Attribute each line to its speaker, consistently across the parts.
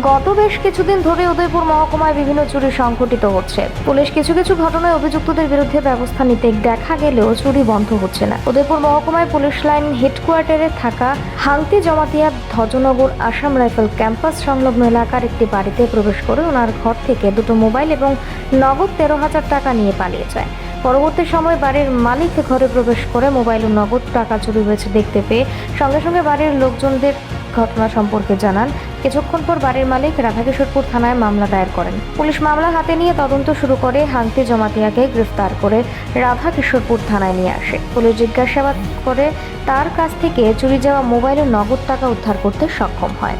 Speaker 1: গত বেশ কিছুদিন ধরে উদয়পুর মহকুমায় বিভিন্ন চুরি সংঘটিত হচ্ছে। পুলিশ কিছু কিছু ঘটনায় অভিযুক্তদের বিরুদ্ধে ব্যবস্থা নিতে দেখা গেলেও চুরি বন্ধ হচ্ছে না। উদয়পুর মহকুমায় পুলিশ লাইন হেডকোয়ার্টারে থাকা হাংতি জমাতিয়া ধজনগর আসাম রাইফেল ক্যাম্পাস সংলগ্ন এলাকার একটি বাড়িতে প্রবেশ করে ওনার ঘর থেকে দুটো মোবাইল এবং নগদ তেরো হাজার টাকা নিয়ে পালিয়ে যায়। পরবর্তী সময় বাড়ির মালিক ঘরে প্রবেশ করে মোবাইল ও নগদ টাকা চুরি হয়েছে দেখতে পেয়ে সঙ্গে সঙ্গে বাড়ির লোকজনদের ঘটনা সম্পর্কে জানান। কিছুক্ষণ পর বাড়ির মালিক রাধাকিশোরপুর থানায় মামলা দায়ের করেন। পুলিশ মামলা হাতে নিয়ে তদন্ত শুরু করে হাংতি জমাতিয়াকে গ্রেফতার করে রাধাকিশোরপুর থানায় নিয়ে আসে। পুলিশ জিজ্ঞাসাবাদ করে তার কাছ থেকে চুরি যাওয়া মোবাইল ও নগদ টাকা উদ্ধার করতে সক্ষম হয়।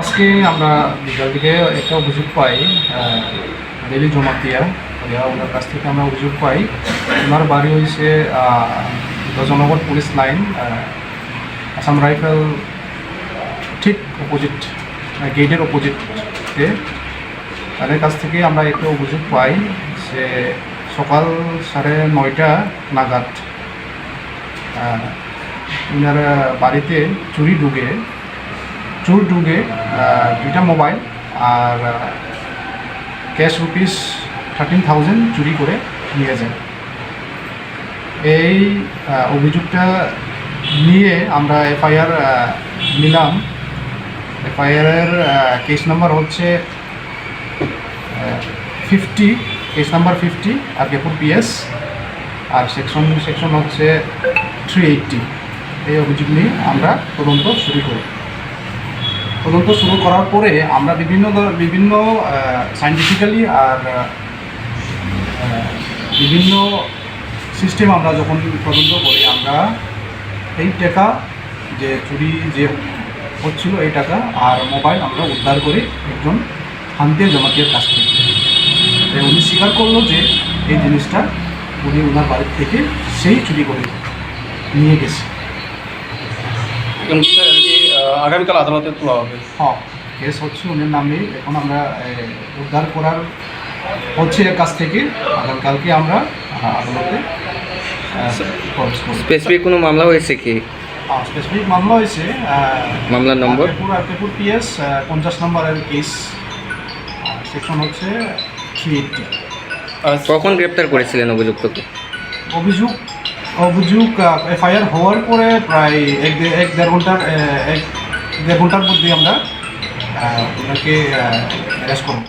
Speaker 2: আজকে আমরা বিকাল দিকে একটা অভিযোগ পাই রেলি জমাতিয়া ওনার কাছ থেকে আমরা অভিযোগ পাই। ওনার বাড়ি হয়েছে Dashanagar police line Assam rifle ঠিক অপোজিট গেটের অপোজিটে তাদের কাছ থেকে আমরা একটা অভিযোগ পাই যে সকাল সাড়ে নয়টা নাগাদ ওনার বাড়িতে চুরি ঢুকে, চুর ঢুকে দুইটা মোবাইল আর ক্যাশ রুপিস থার্টিন থাউজেন্ড চুরি করে নিয়ে যায়। এই অভিযোগটা নিয়ে আমরা এফআইআর নিলাম। এফআইআরের কেস নাম্বার হচ্ছে ফিফটি কেস নাম্বার ফিফটি আর কেপুর পিএস আর সেকশন সেকশন হচ্ছে থ্রি এইটটি এই অভিযোগ নিয়ে আমরা তদন্ত শুরু করি। তদন্ত শুরু করার পরে আমরা বিভিন্ন বিভিন্ন সাইন্টিফিক্যালি আর বিভিন্ন সিস্টেম আমরা যখন তদন্ত করি আমরা এই টাকা যে চুরি যে হচ্ছিল এই টাকা আর মোবাইল আমরা উদ্ধার করি একজন হান্তে জমাতির কাছ থেকে উনি স্বীকার করল যে এই জিনিসটা উনি ওনার বাড়ির থেকে সেই চুরি করে নিয়ে গেছে।
Speaker 3: আগামীকাল আদালতে তোলা হবে।
Speaker 2: হ্যাঁ কেস হচ্ছে উনির নামে এখন আমরা উদ্ধার করার হচ্ছে এর কাছ থেকে আগামীকালকে আমরা আদালতে খরচ করব
Speaker 4: স্পেসিফিক কোনো মামলা হয়েছে কি?
Speaker 2: স্পেসিফিক মামলা হয়েছে
Speaker 4: মামলার নম্বর?
Speaker 2: আর্টেপুর পিএস পঞ্চাশ নম্বরের কেস সেকশন হচ্ছে থ্রি এইটটি
Speaker 4: কখন গ্রেপ্তার করেছিলেন অভিযুক্তকে?
Speaker 2: অভিযোগ অভিযোগ এফআইআর হওয়ার পরে প্রায় এক এক দেড় ঘণ্টার এক দেড় ঘণ্টার মধ্যে আমরা ওনাকে অ্যারেস্ট করব